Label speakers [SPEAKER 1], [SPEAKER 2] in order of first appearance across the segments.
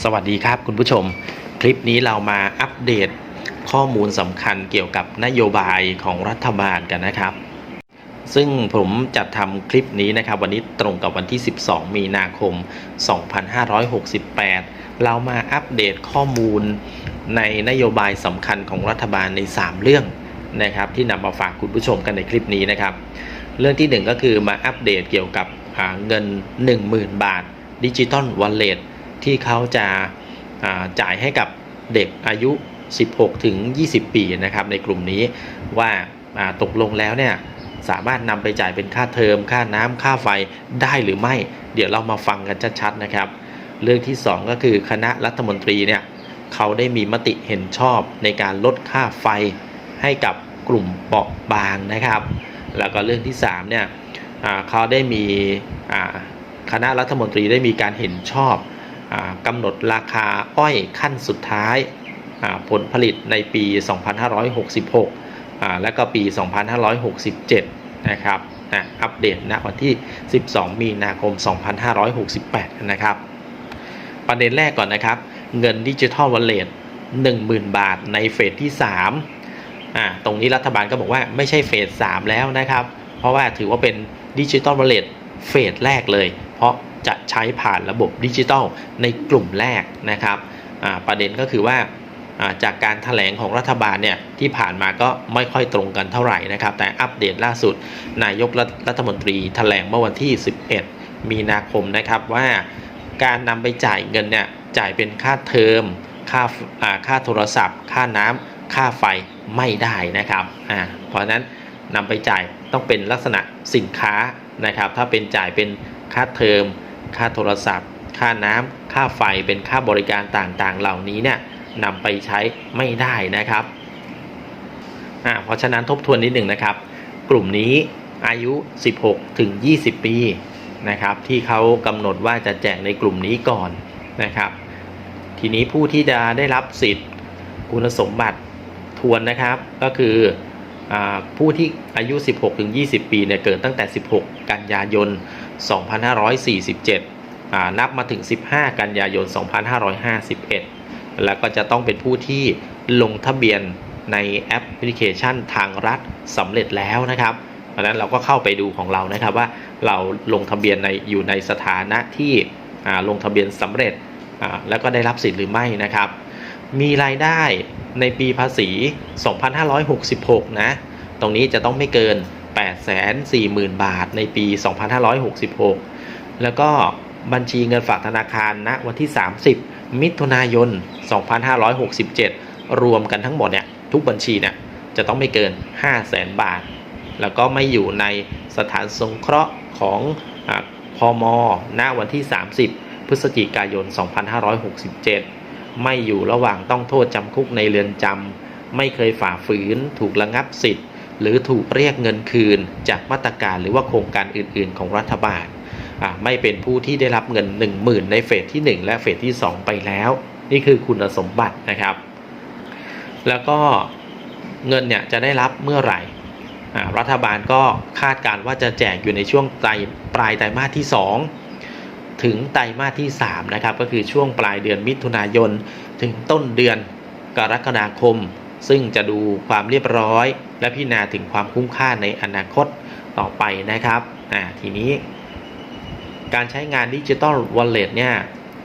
[SPEAKER 1] สวัสดีครับคุณผู้ชม คลิปนี้เรามาอัปเดตข้อมูลสำคัญเกี่ยวกับนโยบายของรัฐบาลกันนะครับ ซึ่งผมจัดทำคลิปนี้นะครับ วันนี้ตรงกับวันที่ 12 มีนาคม 2568 เรามาอัปเดตข้อมูลในนโยบายสำคัญของรัฐบาลใน 3 เรื่องนะครับ ที่นำมาฝากคุณผู้ชมกันในคลิปนี้นะครับ เรื่องที่ 1 ก็คือมาอัปเดตเกี่ยวกับอ่าเงิน 10,000 บาทดิจิตอลวอลเล็ต ที่เขาจะจ่ายให้กับเด็กอายุ 16 ถึง 20 ปีนะครับในกลุ่มนี้ว่าตกลงแล้วเนี่ยสามารถนำไปจ่ายเป็นค่าเทอม ค่าน้ำค่าไฟได้หรือไม่ เดี๋ยวเรามาฟังกันชัดๆนะครับ เรื่องที่ 2 ก็คือคณะรัฐมนตรีเนี่ยเขาได้มีมติเห็นชอบในการลดค่าไฟให้กับกลุ่มเปราะบางนะครับ แล้วก็เรื่องที่3เนี่ยเขาได้มีคณะรัฐมนตรีได้มีการเห็นชอบ กำหนดราคาอ้อยขั้นสุดท้ายผลผลิตในปี 2566 และก็ปี 2567 นะครับอะอัปเดตณวันที่ 12 มีนาคม 2568 นะครับ ประเด็นแรกก่อนนะครับ เงินดิจิทัลวอลเล็ต10,000 บาทในเฟสที่ 3 อ่า ตรงนี้รัฐบาลก็บอกว่าไม่ใช่เฟส 3 แล้วนะครับ เพราะว่าถือว่าเป็นดิจิ t a ลวอลเล็ตเฟสแรกเลย เพราะ จะใช้ผ่านระบบดิจิทัลในกลุ่มแรกนะครับประเด็นก็คือว่าจากการถแถลงของรัฐบาลเนี่ยที่ผ่านมาก็ไม่ค่อยตรงกันเท่าไหร่นะครับ แต่อัปเดตล่าสุด นายกรัฐรัฐมนตรีถแถลงเมื่อวันที่ 11 มีนาคมนะครับว่าการนำไปจ่ายเงินเนี่ยจ่ายเป็นค่าเทอมค่าค่าโทรศัพท์ ค่าน้ำค่าไฟไม่ได้นะครับเพราะฉะนั้นนำไปจ่ายต้องเป็นลักษณะสินค้านะครับ ถ้าเป็นจ่ายเป็นค่าเทอม ค่าโทรศัพท์ ค่าน้ำค่าไฟเป็นค่าบริการต่างๆ เหล่านี้เนี่ยนำไปใช้ไม่ได้นะครับอ่าเพราะฉะนั้นทบทวนนิดหนึ่งนะครับ กลุ่มนี้อายุ 16 ถึง 20 ปีนะครับ ที่เขากำหนดว่าจะแจกในกลุ่มนี้ก่อนนะครับ ทีนี้ผู้ที่จะได้รับสิทธิ์คุณสมบัติทวนนะครับ ก็คืออาผู้ที่อายุ 16 ถึง 20 ปีเนี่ยเกิดตั้งแต่ 16 กันยายน 2547 นับมาถึง 15 กันยายน 2551 แล้วก็จะต้องเป็นผู้ที่ลงทะเบียนในแอปพลิเคชันทางรัฐสำเร็จแล้วนะครับเพราะนั้นเราก็เข้าไปดูของเรานะครับว่าเราลงทะเบียนในอยู่ในสถานะที่ลงทะเบียนสำเร็จแล้วก็ได้รับสิทธิ์หรือไม่นะครับ มีรายได้ในปีภาษี 2566 นะ ตรงนี้จะต้องไม่เกิน 840,000 บาทในปี 2566 แล้วก็บัญชีเงินฝากธนาคารณวันที่ 30 มิถุนายน 2567 รวมกันทั้งหมดเนี่ยทุกบัญชีเนี่ยจะต้องไม่เกิน 500,000บาท แล้วก็ไม่อยู่ในสถานสงเคราะห์ของอาพมณวันที่ 30 พฤศจิกายน 2567 ไม่อยู่ระหว่างต้องโทษจำคุกในเรือนจำไม่เคยฝ่าฝืนถูกระงับสิทธิ์ หรือถูกเรียกเงินคืนจากมาตรการหรือว่าโครงการอื่น ๆ ของรัฐบาลไม่เป็นผู้ที่ได้รับเงิน 10,000 ในเฟสที่ 1 และเฟสที่ 2 ไปแล้ว นี่คือคุณสมบัตินะครับ แล้วก็เงินเนี่ยจะได้รับเมื่อไหร่รัฐบาลก็คาดการณ์ว่าจะแจกอยู่ในช่วงไตรปลายไตรมาสที่ 2 ถึงไตรมาสที่3นะครับก็คือช่วงปลายเดือนมิถุนายน ถึงต้นเดือนกรกฎาคม ซึ่งจะดูความเรียบร้อย และพิจารณาถึงความคุ้มค่าในอนาคตต่อไปนะครับทีนี้ การใช้งานดิจิตอลวอลเล็ตเนี่ย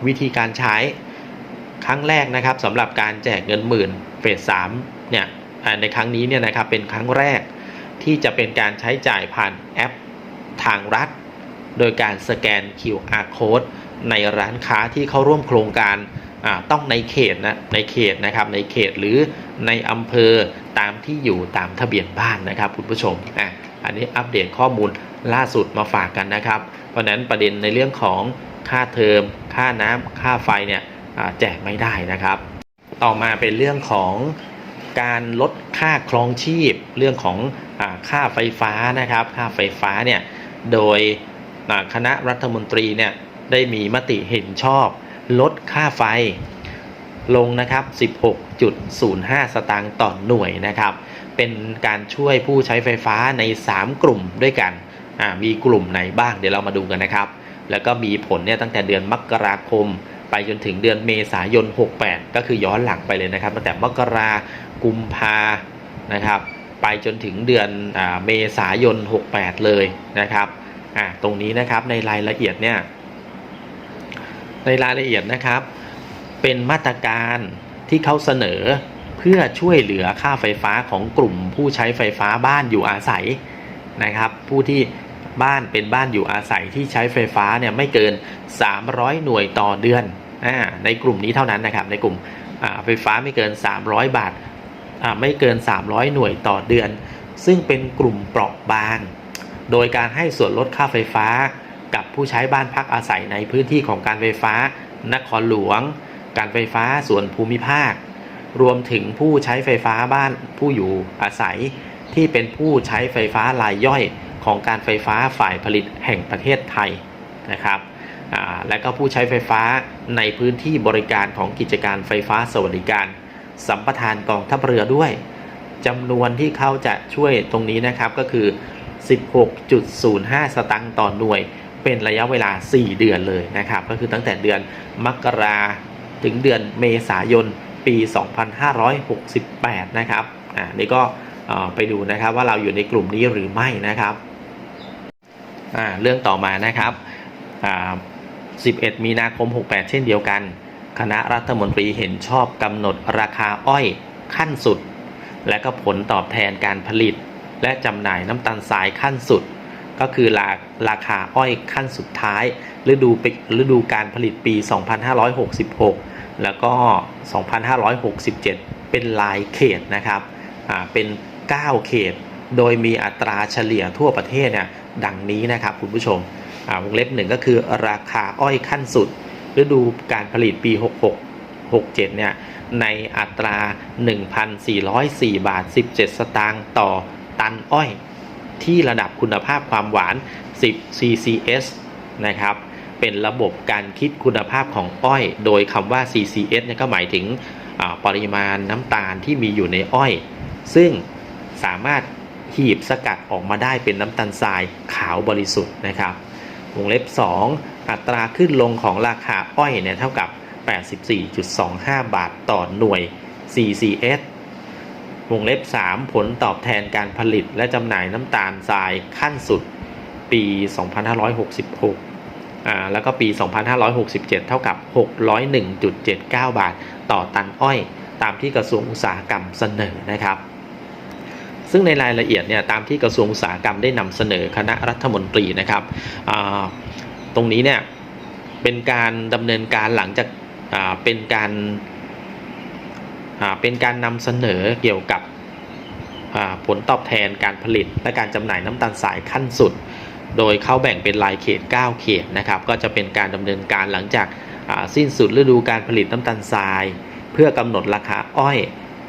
[SPEAKER 1] วิธีการใช้ครั้งแรกนะครับสำหรับการแจกเงินหมื่นเฟสสามเนี่ยในครั้งนี้เนี่ยนะครับเป็นครั้งแรกที่จะเป็นการใช้จ่ายผ่านแอปทางรัฐ โดยการสแกน QR code ในร้านค้าที่เข้าร่วมโครงการต้องในเขตนะในเขตนะครับในเขตหรือ ในอำเภอตามที่อยู่ตามทะเบียนบ้านนะครับคุณผู้ชมอะอันนี้อัปเดตข้อมูลล่าสุดมาฝากกันนะครับ เพราะฉะนั้นประเด็นในเรื่องของค่าเทอม ค่าน้ำค่าไฟเนี่ยแจกไม่ได้นะครับ ต่อมาเป็นเรื่องของการลดค่าครองชีพ เรื่องของอค่าไฟฟ้านะครับ ค่าไฟฟ้าเนี่ยโดยคณะรัฐมนตรีเนี่ยได้มีมติเห็นชอบ ลดค่าไฟ ลงนะครับ 16.05 สตางค์ต่อหน่วยนะครับ เป็นการช่วยผู้ใช้ไฟฟ้าใน 3 กลุ่มด้วยกันอ่ามีกลุ่มไหนบ้างเดี๋ยวเรามาดูกันนะครับ แล้วก็มีผลเนี่ยตั้งแต่เดือนมกราคม ไปจนถึงเดือนเมษายน 68 ก็คือย้อนหลังไปเลยนะครับ ตั้งแต่มกรากุมภานะครับ ไปจนถึงเดือนอาเมษายน 68 เลยนะครับอ่าตรงนี้นะครับในรายละเอียดเนี่ยในรายละเอียดนะครับ เป็นมาตรการที่เขาเสนอเพื่อช่วยเหลือค่าไฟฟ้าของกลุ่มผู้ใช้ไฟฟ้าบ้านอยู่อาศัยนะครับ ผู้ที่บ้านเป็นบ้านอยู่อาศัยที่ใช้ไฟฟ้าเนี่ยไม่เกิน 300 หน่วยต่อเดือนอในกลุ่มนี้เท่านั้นนะครับ ในกลุ่มไฟฟ้าไม่เกิน 300 บาทอ่าไม่เกิน 300 หน่วยต่อเดือน ซึ่งเป็นกลุ่มเปราะบาง โดยการให้ส่วนลดค่าไฟฟ้ากับผู้ใช้บ้านพักอาศัยในพื้นที่ของการไฟฟ้านครหลวง การไฟฟ้าส่วนภูมิภาค รวมถึงผู้ใช้ไฟฟ้าบ้านผู้อยู่อาศัย ที่เป็นผู้ใช้ไฟฟ้ารายย่อยของการไฟฟ้าฝ่ายผลิตแห่งประเทศไทยนะครับและก็ผู้ใช้ไฟฟ้าในพื้นที่บริการของกิจการไฟฟ้าสวัสดิการ สัมปทานกองทัพเรือด้วยจำนวนที่เขาจะช่วยตรงนี้นะครับก็คือ 16.05 สตังค์ต่อหน่วย เป็นระยะเวลา 4 เดือนเลยนะครับ ก็คือตั้งแต่เดือนมกรา ถึงเดือนเมษายนปี 2568 นะครับ อ่า นี่ก็ไปดูนะครับว่าเราอยู่ในกลุ่มนี้หรือไม่นะครับ อ่า เรื่องต่อมานะครับ อ่า 11 มีนาคม 68 เช่นเดียวกัน คณะรัฐมนตรีเห็นชอบกำหนดราคาอ้อยขั้นสุด และก็ผลตอบแทนการผลิต และจำหน่ายน้ำตาลทรายขั้นสุด ก็คือราราคาอ้อยขั้นสุดท้ายฤดูปิฤดูการผลิตปี 2566 แล้วก็ 2567 เป็นลายเขตนะครับอ่าเป็น 9 เขต โดยมีอัตราเฉลี่ยทั่วประเทศเนี่ยดังนี้นะครับคุณผู้ชมอ่าวงเล็บหนึ่งก็คือราคาอ้อยขั้นสุด ฤดูการผลิตปี 66 67 เนี่ย ในอัตรา 1,404 บาท 17 สตางค์ต่อตันอ้อย ที่ระดับคุณภาพความหวาน 10 CCS นะครับ เป็นระบบการคิดคุณภาพของอ้อย โดยคำว่า CCS เนี่ยก็หมายถึงปริมาณน้ำตาลที่มีอยู่ในอ้อย ซึ่งสามารถหีบสกัดออกมาได้เป็นน้ำตาลทรายขาวบริสุทธิ์นะครับ วงเล็บ 2 อัตราขึ้นลงของราคาอ้อยเนี่ยเท่ากับ 84.25 บาทต่อหน่วย CCS วงเล็บ 3 ผลตอบแทนการผลิตและจำหน่ายน้ำตาลทรายขั้นสุดปี 2566อ่าแล้วก็ปี 2567 เท่ากับ 601.79 บาท ต่อตันอ้อย ตามที่กระทรวงอุตสาหกรรมเสนอนะครับ ซึ่งในรายละเอียดเนี่ยตามที่กระทรวงอุตสาหกรรมได้นำเสนอคณะรัฐมนตรีนะครับอ่าตรงนี้เนี่ยเป็นการดำเนินการหลังจากอ่าเป็นการ เป็นการนำเสนอเกี่ยวกับผลตอบแทนการผลิตและการจำหน่ายน้ำตาลสายขั้นสุด โดยเขาแบ่งเป็นรายเขต 9 เขตนะครับก็จะเป็นการดำเนินการหลังจากสิ้นสุดฤดูการผลิตน้ำตาลทราย เพื่อกำหนดราคาอ้อย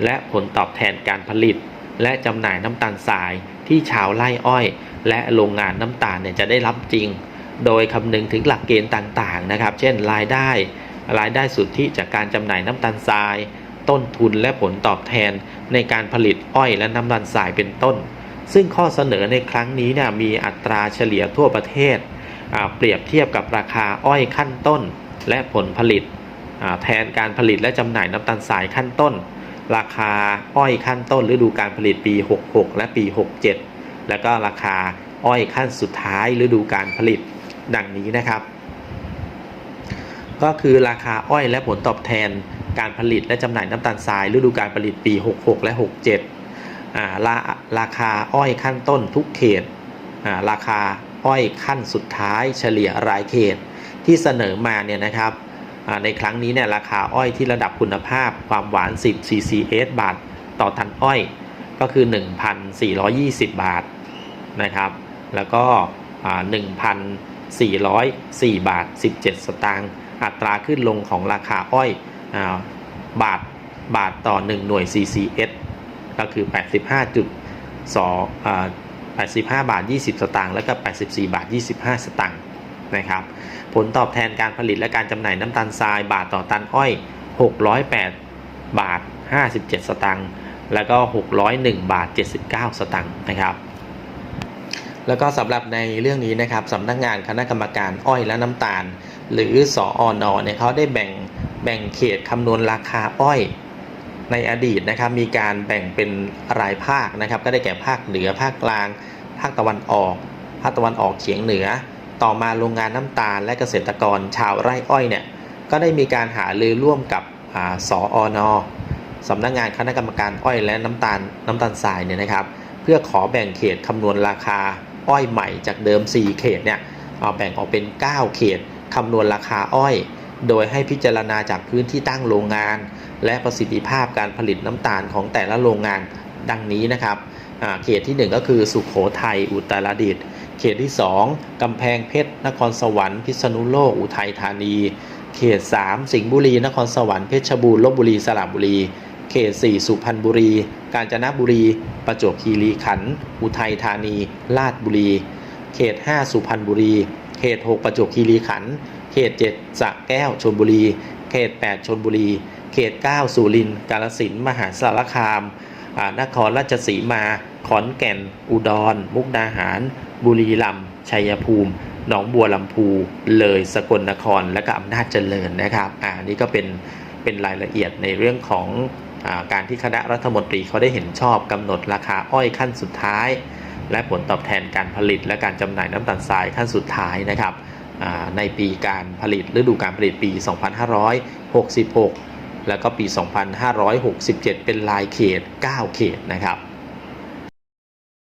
[SPEAKER 1] และผลตอบแทนการผลิต และจำหน่ายน้ำตาลทรายที่ชาวไร่อ้อย และโรงงานน้ำตาลเนี่ยจะได้รับจริง โดยคำนึงถึงหลักเกณฑ์ต่างๆนะครับ เช่นรายได้ รายได้สุทธิจากการจำหน่ายน้ำตาลทราย ต้นทุนและผลตอบแทนในการผลิตอ้อยและน้ำตาลทรายเป็นต้น ซึ่งข้อเสนอในครั้งนี้เนี่ยมีอัตราเฉลี่ยทั่วประเทศ เปรียบเทียบกับราคาอ้อยขั้นต้น และผลผลิตแทนการผลิตและจำหน่ายน้ำตาลทรายขั้นต้น ราคาอ้อยขั้นต้นฤดูการผลิตปี 66 และปี 67 แล้วก็ราคาอ้อยขั้นสุดท้ายฤดูการผลิตดังนี้นะครับ ก็คือราคาอ้อยและผลตอบแทน การผลิตและจำหน่ายน้ำตาลทรายฤดูการผลิตปี 66 และ 67าราราคาอ้อยขั้นต้นทุกเขตาราคาอ้อยขั้นสุดท้ายเฉลี่ยรายเขตที่เสนอมาเนี่ยนะครับในครั้งนี้เนี่ยราคาอ้อยที่ระดับคุณภาพความหวาน 10 CCS บาทต่อตันอ้อยก็คือ 1,420 บาทนะครับ แล้วก็อ่า1,404 บาท 17 สตางค์อัตราขึ้นลงของราคาอ้อย บาทบาทต่อ 1 หน่วย CCS ก็คือ 85จุด2อ่า85 บาท 20 สตางค์ แล้วก็ 84 บาท 25 สตางค์นะครับ ผลตอบแทนการผลิตและการจำหน่ายน้ำตาลทรายบาทต่อตันอ้อย 608 บาท 57 สตางค์ แล้วก็ 601 บาท 79 สตางค์นะครับ แล้วก็สำหรับในเรื่องนี้นะครับสำนักงานคณะกรรมการอ้อยและน้ำตาล หรือสออนอเนี่ยเขาได้แบ่งแบ่งเขตคำนวณราคาอ้อยในอดีตนะครับมีการแบ่งเป็นรายภาคนะครับ ก็ได้แก่ภาคเหนือภาคกลาง ภาคตะวันออก ภาคตะวันออกเฉียงเหนือ ต่อมาโรงงานน้ำตาลและเกษตรกรชาวไร่อ้อยเนี่ยก็ได้มีการหารือร่วมกับอสออนสำนักงานคณะกรรมการอ้อยและน้ำตาลน้ำตาลทรายเนี่ยนะครับ เพื่อขอแบ่งเขตคำนวณราคาอ้อยใหม่จากเดิม 4 เขตเนี่ยเอาแบ่งออกเป็น 9 เขต คำนวณราคาอ้อย โดยให้พิจารณาจากพื้นที่ตั้งโรงงาน และประสิทธิภาพการผลิตน้ำตาลของแต่ละโรงงานดังนี้นะครับเขตที่ 1 ก็คือสุขโขทัยอุตรดิตถ์เขตที่ 2 กำแพงเพชรนครสวรรค์พิษณุโลกอุทัยธานี เขต 3 สิงห์บุรี นครสวรรค์เพชรบูรณ์ลบบุรีสระบุรี เขต 4 สุพรรณบุรี กาญจนบุรี ประจวบคีรีขันธ์อุทัยธานีลาดบุรี เขต 5 สุพรรณบุรี เขต 6 ประจวบคีรีขันธ์เขต 7สระแก้วชลบุรี เขต 8ชลบุรี เขต 9 สุรินทร์กาฬสินธุ์มหาสารคามนครราชสีมา ขอนแก่น อุดร มุกดาหาร บุรีรัมย์ชัยภูมิหนองบัวลำพู เลยสกลนคร และก็อำนาจเจริญนะครับอ่านี่ก็เป็นเป็นรายละเอียดในเรื่องของอการที่คณะรัฐมนตรีเขาได้เห็นชอบกำหนดราคาอ้อยขั้นสุดท้าย และผลตอบแทนการผลิตและการจำหน่ายน้ำตาลทรายขั้นสุดท้ายนะครับในปีการผลิตฤดูการผลิตปี 2566 แล้วก็ปี 2567 เป็นลายเขต 9 เขตนะครับ